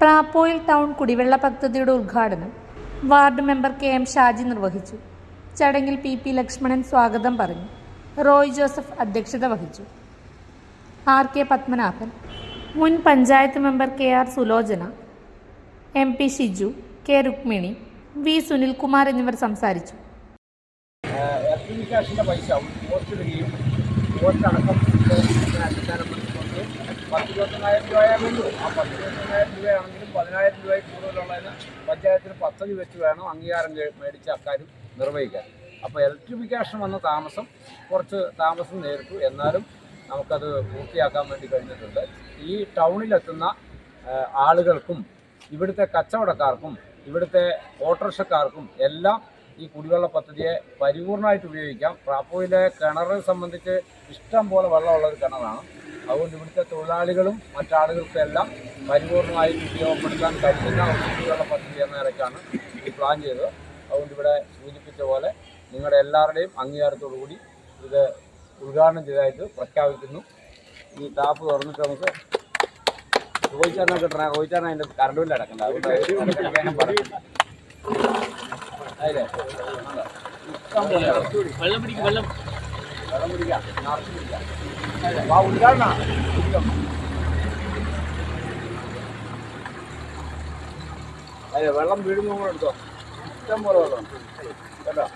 പ്രാപ്പോയിൽ town കുടിവെള്ള പദ്ധതിയുടെ ഉദ്ഘാടനം ward member K M Shaji നിർവഹിച്ചു. ചടങ്ങിൽ പി പി ലക്ഷ്മണൻ സ്വാഗതം പറഞ്ഞു. റോയ് ജോസഫ് അധ്യക്ഷത വഹിച്ചു. ആർ കെ പത്മനാഭൻ മുൻ panchayat member K R Sulochana M P Shiju K Rukmini V Sunilkumar എന്നിവർ സംസാരിച്ചു. പൈസ ഇരുപത്തൊന്നായിരം രൂപയാണെങ്കിലും ആ പത്ത് ഇരുപത്തൊന്നായിരം രൂപയാണെങ്കിലും പതിനായിരം രൂപയിൽ കൂടുതലുള്ളതിന് പഞ്ചായത്തിന് പദ്ധതി വെച്ച് വേണം അംഗീകാരം മേടിച്ച അക്കാര്യം നിർവഹിക്കാൻ. അപ്പോൾ ഇലക്ട്രിഫിക്കേഷൻ വന്ന താമസം കുറച്ച് താമസം നേരിട്ടു. എന്നാലും നമുക്കത് പൂർത്തിയാക്കാൻ വേണ്ടി കഴിഞ്ഞിട്ടുണ്ട്. ഈ ടൗണിലെത്തുന്ന ആളുകൾക്കും ഇവിടുത്തെ കച്ചവടക്കാർക്കും ഇവിടുത്തെ ഓട്ടോറിക്ഷക്കാർക്കും എല്ലാം ഈ കുടിവെള്ള പദ്ധതിയെ പരിപൂർണമായിട്ട് ഉപയോഗിക്കാം. പ്രാപ്പോയിലെ കിണറിനെ സംബന്ധിച്ച് ഇഷ്ടം പോലെ വെള്ളമുള്ള ഒരു കിണറാണ്. അതുകൊണ്ട് ഇവിടുത്തെ തൊഴിലാളികളും മറ്റാളുകൾക്കും എല്ലാം പരിപൂർണമായിട്ട് ഉപയോഗപ്പെടുത്താൻ കഴിയുന്ന ഒരു കുടിവെള്ള പദ്ധതി എന്ന നിലയ്ക്കാണ് ഇത് പ്ലാൻ ചെയ്തത്. അതുകൊണ്ട് ഇവിടെ സൂചിപ്പിച്ച പോലെ നിങ്ങളുടെ എല്ലാവരുടെയും അംഗീകാരത്തോടു കൂടി ഇത് ഉദ്ഘാടനം ചെയ്തതായിട്ട് പ്രഖ്യാപിക്കുന്നു. ഈ ടാപ്പ് തുറന്നിട്ട് നമുക്ക് ചോദിച്ചാൽ കിട്ടണ. ചോദിച്ചാൽ അതിന്റെ കറണ്ട് ബില്ല് അടക്കണ്ട. അതിലെ. വെള്ളം പിടിക്കും വെള്ളം. അതെ വെള്ളം വീടുന്ന എടുത്തോ. ഇഷ്ടം പോലെ വെള്ളം കേട്ടോ?